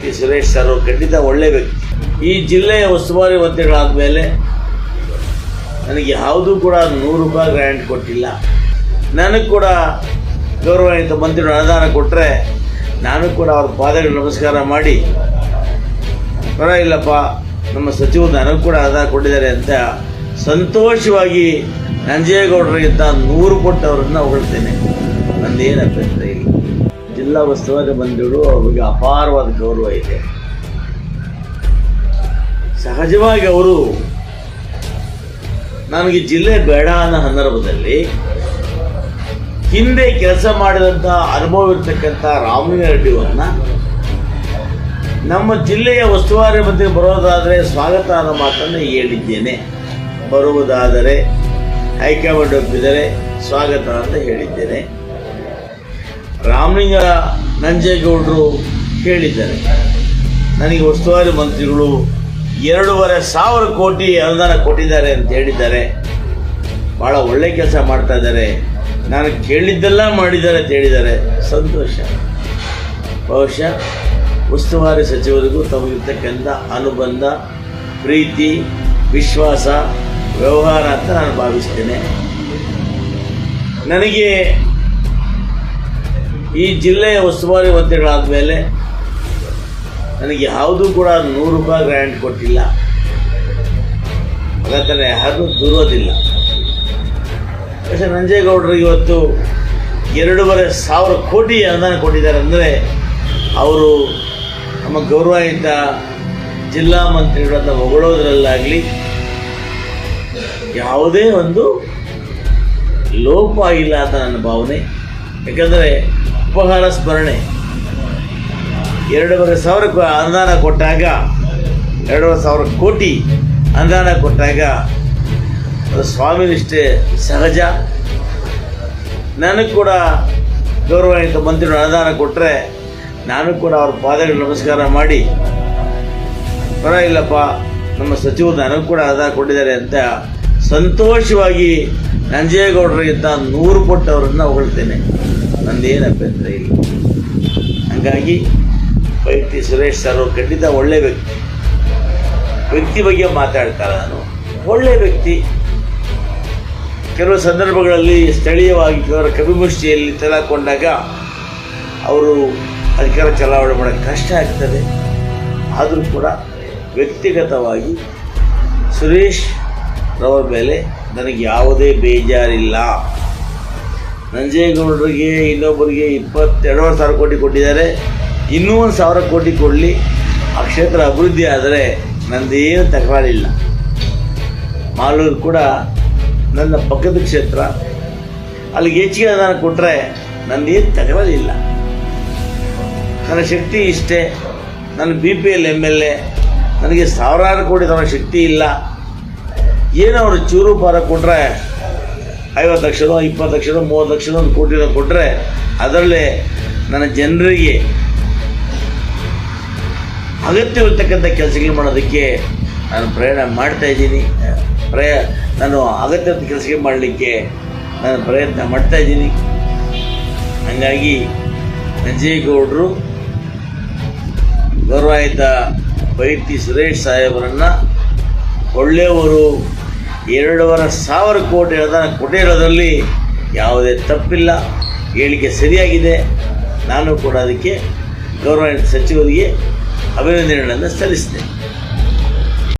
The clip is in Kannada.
ವ್ಯಕ್ತಿ ಸುರೇಶ್ ಸರ್ ಅವರು ಖಂಡಿತ ಒಳ್ಳೆ ವ್ಯಕ್ತಿ. ಈ ಜಿಲ್ಲೆಯ ಉಸ್ತುವಾರಿ ಮಂತ್ರಿಗಳಾದ ಮೇಲೆ ನನಗೆ ಯಾವುದೂ ಕೂಡ ನೂರು ರೂಪಾಯಿ ಗ್ರ್ಯಾಂಟ್ ಕೊಟ್ಟಿಲ್ಲ. ನನಗೆ ಕೂಡ ಗೌರವಾನ್ವಿತ ಮಂತ್ರಿಗಳು ಅನುದಾನ ಕೊಟ್ಟರೆ ನಾನು ಕೂಡ ಅವ್ರ ಪಾದಗಳು ನಮಸ್ಕಾರ ಮಾಡಿ, ಪರವಾಗಿಲ್ಲಪ್ಪ, ನಮ್ಮ ಸಚಿವರು ನನಗೂ ಕೂಡ ಅನುದಾನ ಕೊಟ್ಟಿದ್ದಾರೆ ಅಂತ ಸಂತೋಷವಾಗಿ ನಂಜೇಗೌಡರಿಗಿಂತ ನೂರು ಕೊಟ್ಟು ಅವರನ್ನು ಹೊಗಳ್ತೇನೆ. ನಂದೇನು ಅಭ್ಯಂತರ ಇಲ್ಲ. ಜಿಲ್ಲಾ ಉಸ್ತುವಾರಿ ಬಂದಿರು ಅವರಿಗೆ ಅಪಾರವಾದ ಗೌರವ ಇದೆ. ಸಹಜವಾಗಿ ಅವರು ನನಗೆ ಜಿಲ್ಲೆ ಬೇಡ ಅನ್ನೋ ಸಂದರ್ಭದಲ್ಲಿ ಹಿಂದೆ ಕೆಲಸ ಮಾಡಿದಂಥ ಅನುಭವವಿರ್ತಕ್ಕಂಥ ರಾಮಲಿಂಗಾರೆಡ್ಡಿಯವರನ್ನ ನಮ್ಮ ಜಿಲ್ಲೆಯ ಉಸ್ತುವಾರಿ ಮಂತ್ರಿ ಬರೋದಾದರೆ ಸ್ವಾಗತ ಅನ್ನೋ ಮಾತನ್ನು ಹೇಳಿದ್ದೇನೆ. ಬರುವುದಾದರೆ ಹೈಕಮಾಂಡ್ ಒಪ್ಪಿದರೆ ಸ್ವಾಗತ ಅಂತ ಹೇಳಿದ್ದೇನೆ. ರಾಮಲಿಂಗ ನಂಜೇಗೌಡರು ಕೇಳಿದ್ದಾರೆ ನನಗೆ ಉಸ್ತುವಾರಿ ಮಂತ್ರಿಗಳು ಎರಡೂವರೆ ಸಾವಿರ ಕೋಟಿ ಅನುದಾನ ಕೊಟ್ಟಿದ್ದಾರೆ ಅಂತ ಹೇಳಿದ್ದಾರೆ. ಭಾಳ ಒಳ್ಳೆ ಕೆಲಸ ಮಾಡ್ತಾ ಇದ್ದಾರೆ. ನಾನು ಕೇಳಿದ್ದೆಲ್ಲ ಮಾಡಿದ್ದಾರೆ ಅಂತ ಹೇಳಿದ್ದಾರೆ. ಸಂತೋಷ. ಬಹುಶಃ ಉಸ್ತುವಾರಿ ಸಚಿವರಿಗೂ ತಮಗಿರ್ತಕ್ಕಂಥ ಅನುಬಂಧ, ಪ್ರೀತಿ, ವಿಶ್ವಾಸ, ವ್ಯವಹಾರ ಅಂತ ನಾನು ಭಾವಿಸ್ತೇನೆ. ನನಗೆ ಈ ಜಿಲ್ಲೆಯ ಉಸ್ತುವಾರಿ ಮಂತ್ರಿಗಳಾದ ಮೇಲೆ ನನಗೆ ಯಾವುದೂ ಕೂಡ ನೂರು ರೂಪಾಯಿ ಗ್ರ್ಯಾಂಟ್ ಕೊಟ್ಟಿಲ್ಲ ಅದಕ್ಕಂದರೆ ಯಾರಿಗೂ ದೂರೋದಿಲ್ಲ പക്ഷೇ ನಂಜೇಗೌಡರಿಗೆ ಇವತ್ತು ಎರಡೂವರೆ ಸಾವಿರ ಕೋಟಿ ಅನುದಾನ ಕೊಟ್ಟಿದ್ದಾರೆ ಅಂದರೆ ಅವರು ನಮ್ಮ ಗೌರವಾನ್ವಿತ ಜಿಲ್ಲಾ ಮಂತ್ರಿಗಳನ್ನ ಹೊಗಳೋದ್ರಲ್ಲಾಗಲಿ ಯಾವುದೇ ಒಂದು ಲೋಪ ಆಗಿಲ್ಲ ಅಂತ ನನ್ನ ಭಾವನೆ ಯಾಕಂದರೆ ಉಪಹಾರ ಸ್ಮರಣೆ. ಎರಡೂವರೆ ಸಾವಿರ ಅನುದಾನ ಕೊಟ್ಟಾಗ, ಎರಡೂವರೆ ಸಾವಿರ ಕೋಟಿ ಅನುದಾನ ಕೊಟ್ಟಾಗ ಸ್ವಾಮಿ ನಿಷ್ಠೆ ಸಹಜ. ನನಗೆ ಕೂಡ ಗೌರವಾನ್ವಿತ ಮಂತ್ರಿಗಳು ಅನುದಾನ ಕೊಟ್ಟರೆ ನಾನು ಕೂಡ ಅವ್ರ ಪಾದಗಳು ನಮಸ್ಕಾರ ಮಾಡಿ, ಪರವಾಗಿಲ್ಲಪ್ಪ, ನಮ್ಮ ಸಚಿವರು ನನಗೂ ಕೂಡ ಅನುದಾನ ಕೊಟ್ಟಿದ್ದಾರೆ ಅಂತ ಸಂತೋಷವಾಗಿ ನಂಜೇಗೌಡರಿಗಿಂತ ನೂರು ಕೊಟ್ಟು ಅವರನ್ನು ಹೊಗಳ್ತೇನೆ. ನಂದೇನು ಅಭ್ಯಂತರ ಇಲ್ಲ. ಹಾಗಾಗಿ ವ್ಯಕ್ತಿ ಸುರೇಶ್ ಸರ್ ಅವರು ಖಂಡಿತ ಒಳ್ಳೆ ವ್ಯಕ್ತಿ. ವ್ಯಕ್ತಿ ಬಗ್ಗೆ ಮಾತಾಡ್ತಾರೆ ನಾನು. ಒಳ್ಳೆ ವ್ಯಕ್ತಿ. ಕೆಲವು ಸಂದರ್ಭಗಳಲ್ಲಿ ಸ್ಥಳೀಯವಾಗಿ ಕೆಲವರ ಕವಿಮುಷ್ಟಿಯಲ್ಲಿ ತಲಾಕೊಂಡಾಗ ಅವರು ಅಧಿಕಾರ ಚಲಾವಣೆ ಮಾಡೋಕ್ಕೆ ಕಷ್ಟ ಆಗ್ತದೆ. ಆದರೂ ಕೂಡ ವ್ಯಕ್ತಿಗತವಾಗಿ ಸುರೇಶ್ ರವರ ಮೇಲೆ ನನಗೆ ಯಾವುದೇ ಬೇಜಾರಿಲ್ಲ. ನಂಜೇಗೌಡರಿಗೆ ಇನ್ನೊಬ್ಬರಿಗೆ ಇಪ್ಪತ್ತೆರಡುವರೆ ಸಾವಿರ ಕೋಟಿ ಕೊಟ್ಟಿದ್ದಾರೆ. ಇನ್ನೂ ಒಂದು ಸಾವಿರ ಕೋಟಿ ಕೊಡಲಿ. ಆ ಕ್ಷೇತ್ರ ಅಭಿವೃದ್ಧಿ ಆದರೆ ನಂದೇನು ತಕರಾರಿಲ್ಲ. ಮಾಲೂರು ಕೂಡ ನನ್ನ ಪಕ್ಕದ ಕ್ಷೇತ್ರ. ಅಲ್ಲಿಗೆ ಹೆಚ್ಚಿಗೆ ಅನುದಾನ ಕೊಟ್ಟರೆ ನಂದೇನು ತಕರಾರಿಲ್ಲ. ನನ್ನ ಶಕ್ತಿ ಇಷ್ಟೇ. ನನ್ನ B P L M L A. ನನಗೆ ಸಾವಿರಾರು ಕೋಟಿ ತರೋ ಶಕ್ತಿ ಇಲ್ಲ. ಏನೋ ಅವರು ಚೂರು ಪಾರ ಕೊಟ್ಟರೆ ಐವತ್ತು ಲಕ್ಷದೋ ಇಪ್ಪತ್ತು ಲಕ್ಷದೋ ಮೂವತ್ತು ಲಕ್ಷದ ಒಂದು ಕೋಟಿನೋ ಕೊಟ್ಟರೆ ಅದರಲ್ಲಿ ನನ್ನ ಜನರಿಗೆ ಅಗತ್ಯವಿರ್ತಕ್ಕಂಥ ಕೆಲಸಗಳು ಮಾಡೋದಕ್ಕೆ ನಾನು ಪ್ರಯಾಣ ಮಾಡ್ತಾ ಇದ್ದೀನಿ. ಪ್ರಯ, ನಾನು ಅಗತ್ಯ ಕೆಲಸಗಳು ಮಾಡಲಿಕ್ಕೆ ನಾನು ಪ್ರಯತ್ನ ಮಾಡ್ತಾ ಇದ್ದೀನಿ. ಹಾಗಾಗಿ ನಂಜೇಗೌಡರು, ಗೌರವಾಯಿತ ವೈತಿ ಸುರೇಶ್ ಸಾಹೇಬರನ್ನು ಒಳ್ಳೆಯವರು ಎರಡೂವರೆ ಸಾವಿರ ಕೋಟಿ ಅನುದಾನ ಕೊಟ್ಟಿರೋದ್ರಲ್ಲಿ ಯಾವುದೇ ತಪ್ಪಿಲ್ಲ. ಹೇಳಿಕೆ ಸರಿಯಾಗಿದೆ. ನಾನು ಕೂಡ ಅದಕ್ಕೆ ಗೌರ್ಮೆಂಟ್ ಸಚಿವರಿಗೆ ಅಭಿನಂದನೆಗಳನ್ನು ಸಲ್ಲಿಸ್ತೇನೆ.